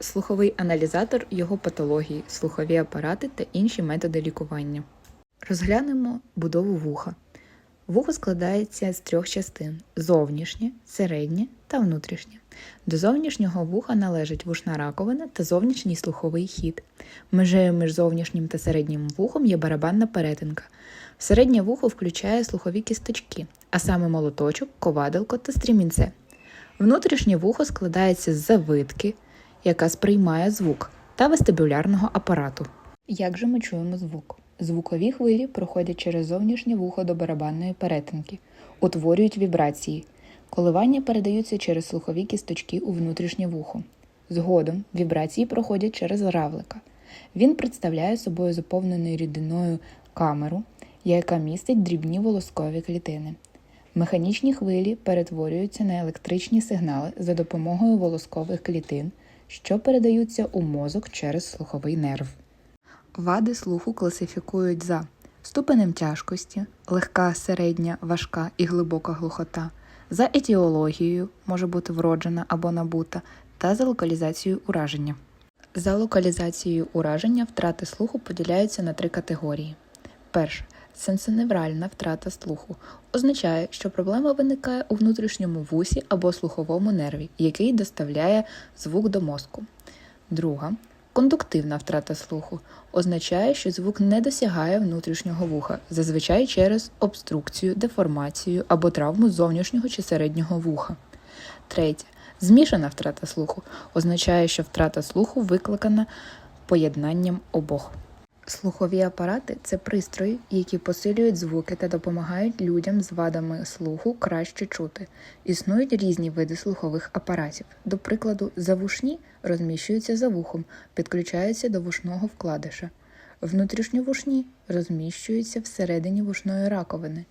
слуховий аналізатор, його патології, слухові апарати та інші методи лікування. Розглянемо будову вуха. Вухо складається з трьох частин: зовнішнє, середнє та внутрішнє. До зовнішнього вуха належить вушна раковина та зовнішній слуховий хід. Межею між зовнішнім та середнім вухом є барабанна перетинка. Середнє вухо включає слухові кісточки, а саме молоточок, ковадилко та стрімінце. Внутрішнє вухо складається з завитки, яка сприймає звук, та вестибулярного апарату. Як же ми чуємо звук? Звукові хвилі проходять через зовнішнє вухо до барабанної перетинки, утворюють вібрації. Коливання передаються через слухові кісточки у внутрішнє вухо. Згодом вібрації проходять через равлика. Він представляє собою заповнену рідиною камеру, яка містить дрібні волоскові клітини. Механічні хвилі перетворюються на електричні сигнали за допомогою волоскових клітин, що передаються у мозок через слуховий нерв. Вади слуху класифікують за ступенем тяжкості, легка, середня, важка і глибока глухота, за етіологією може бути вроджена або набута, та за локалізацією ураження. За локалізацією ураження втрати слуху поділяються на три категорії. Перше сенсоневральна втрата слуху означає, що проблема виникає у внутрішньому вусі або слуховому нерві, який доставляє звук до мозку. Друга кондуктивна втрата слуху означає, що звук не досягає внутрішнього вуха, зазвичай через обструкцію, деформацію або травму зовнішнього чи середнього вуха. Третє змішана втрата слуху означає, що втрата слуху викликана поєднанням обох. Слухові апарати це пристрої, які посилюють звуки та допомагають людям з вадами слуху краще чути. Існують різні види слухових апаратів. До прикладу, завушні розміщуються за вухом, підключаються до вушного вкладиша. Внутрішньовушні розміщуються всередині вушної раковини.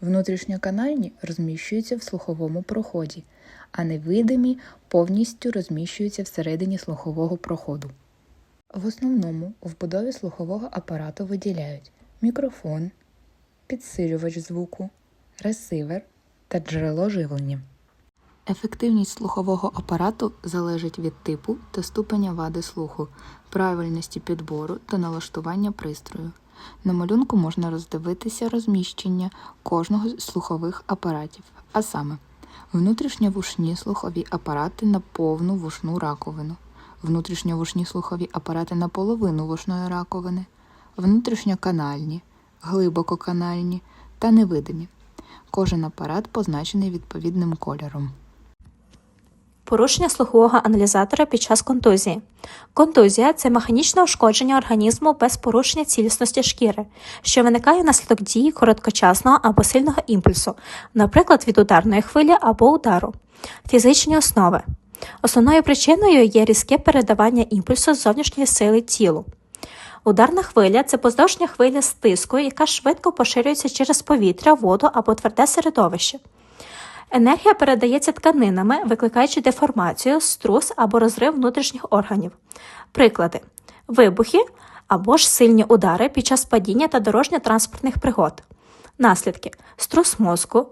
Внутрішньоканальні розміщуються в слуховому проході, а невидимі повністю розміщуються всередині слухового проходу. В основному в будові слухового апарату виділяють мікрофон, підсилювач звуку, ресивер та джерело живлення. Ефективність слухового апарату залежить від типу та ступеня вади слуху, правильності підбору та налаштування пристрою. На малюнку можна роздивитися розміщення кожного з слухових апаратів, а саме внутрішньовушні слухові апарати на повну вушну раковину внутрішньовушні слухові апарати на половину вушної раковини, внутрішньоканальні, глибококанальні та невидимі. Кожен апарат позначений відповідним кольором. Порушення слухового аналізатора під час контузії. Контузія це механічне ушкодження організму без порушення цілісності шкіри, що виникає внаслідок дії короткочасного або сильного імпульсу, наприклад, від ударної хвилі або удару. Фізичні основи. Основною причиною є різке передавання імпульсу з зовнішньої сили тілу. Ударна хвиля це поздовжня хвиля з тиску, яка швидко поширюється через повітря, воду або тверде середовище. Енергія передається тканинами, викликаючи деформацію, струс або розрив внутрішніх органів. Приклади: вибухи або ж сильні удари під час падіння та дорожньо-транспортних пригод. Наслідки: струс мозку,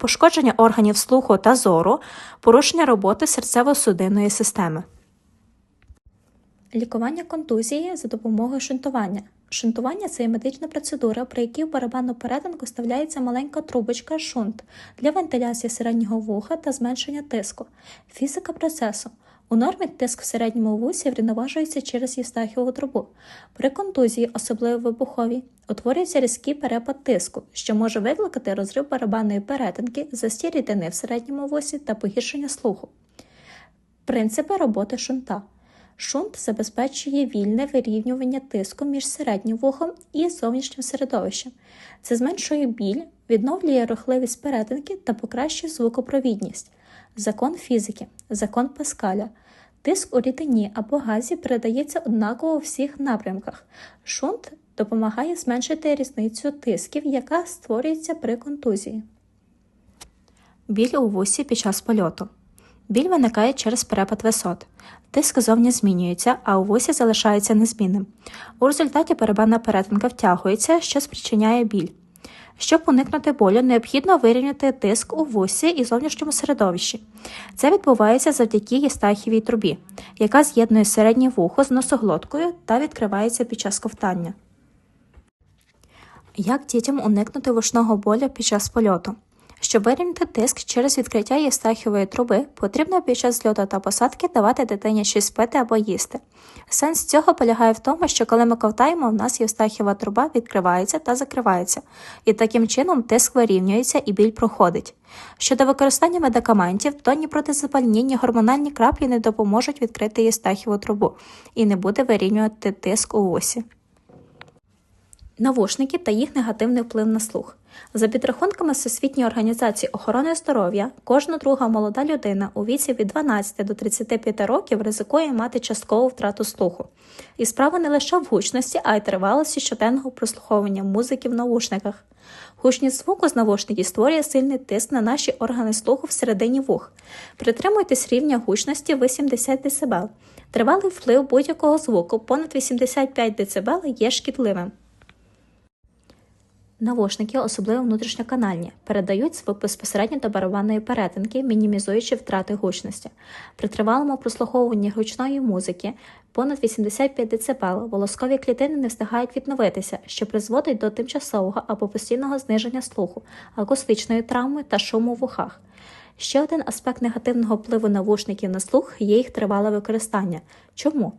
пошкодження органів слуху та зору, порушення роботи серцево-судинної системи. Лікування контузії за допомогою шунтування. Шунтування це є медична процедура, при якій в барабанну перетинку вставляється маленька трубочка шунт для вентиляції середнього вуха та зменшення тиску. Фізика процесу. У нормі тиск в середньому вусі врівноважується через євстахіову трубу. При контузії, особливо вибуховій, утворюється різкий перепад тиску, що може викликати розрив барабанної перетинки, застій рідини в середньому вусі та погіршення слуху. Принципи роботи шунта. Шунт забезпечує вільне вирівнювання тиску між середнім вухом і зовнішнім середовищем. Це зменшує біль, відновлює рухливість перетинки та покращує звукопровідність. Закон фізики, закон Паскаля. Тиск у рідині або газі передається однаково у всіх напрямках. Шунт допомагає зменшити різницю тисків, яка створюється при контузії. Біль у вусі під час польоту. Біль виникає через перепад висот. Тиск зовні змінюється, а у вусі залишається незмінним. У результаті барабанна перетинка втягується, що спричиняє біль. Щоб уникнути болю, необхідно вирівняти тиск у вусі і зовнішньому середовищі. Це відбувається завдяки єстахівій трубі, яка з'єднує середнє вухо з носоглоткою та відкривається під час ковтання. Як дітям уникнути вушного болю під час польоту? Щоб вирівняти тиск через відкриття єстахівої труби, потрібно під час зльоту та посадки давати дитині щось пити або їсти. Сенс цього полягає в тому, що коли ми ковтаємо, в нас єстахіва труба відкривається та закривається, і таким чином тиск вирівнюється і біль проходить. Щодо використання медикаментів, то ні протизапальні, ні гормональні краплі не допоможуть відкрити єстахіву трубу і не буде вирівнювати тиск у вусі. Навушники та їх негативний вплив на слух. За підрахунками Всесвітньої організації охорони здоров'я, кожна друга молода людина у віці від 12 до 35 років ризикує мати часткову втрату слуху. І справа не лише в гучності, а й тривалості щоденного прослуховування музики в навушниках. Гучність звуку з навушників створює сильний тиск на наші органи слуху всередині вух. Притримуйтесь рівня гучності 80 дБ. Тривалий вплив будь-якого звуку понад 85 дБ є шкідливим. Навушники, особливо внутрішньоканальні, передають звук безпосередньо до барабанної перетинки, мінімізуючи втрати гучності. При тривалому прослуховуванні гучної музики понад 85 дБ волоскові клітини не встигають відновитися, що призводить до тимчасового або постійного зниження слуху, акустичної травми та шуму в ухах. Ще один аспект негативного впливу навушників на слух є їх тривале використання. Чому?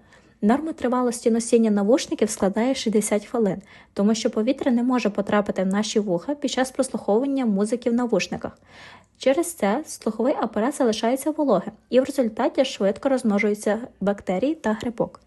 Норма тривалості носіння навушників складає 60 хвилин, тому що повітря не може потрапити в наші вуха під час прослуховування музики в навушниках. Через це слуховий апарат залишається вологим і в результаті швидко розмножуються бактерії та грибок.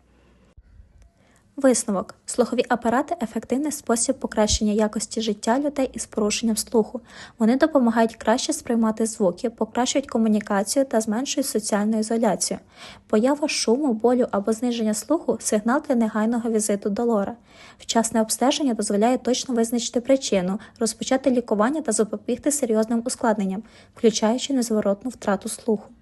Висновок: слухові апарати ефективний спосіб покращення якості життя людей із порушенням слуху. Вони допомагають краще сприймати звуки, покращують комунікацію та зменшують соціальну ізоляцію. Поява шуму, болю або зниження слуху сигнал для негайного візиту до лора. Вчасне обстеження дозволяє точно визначити причину, розпочати лікування та запобігти серйозним ускладненням, включаючи незворотну втрату слуху.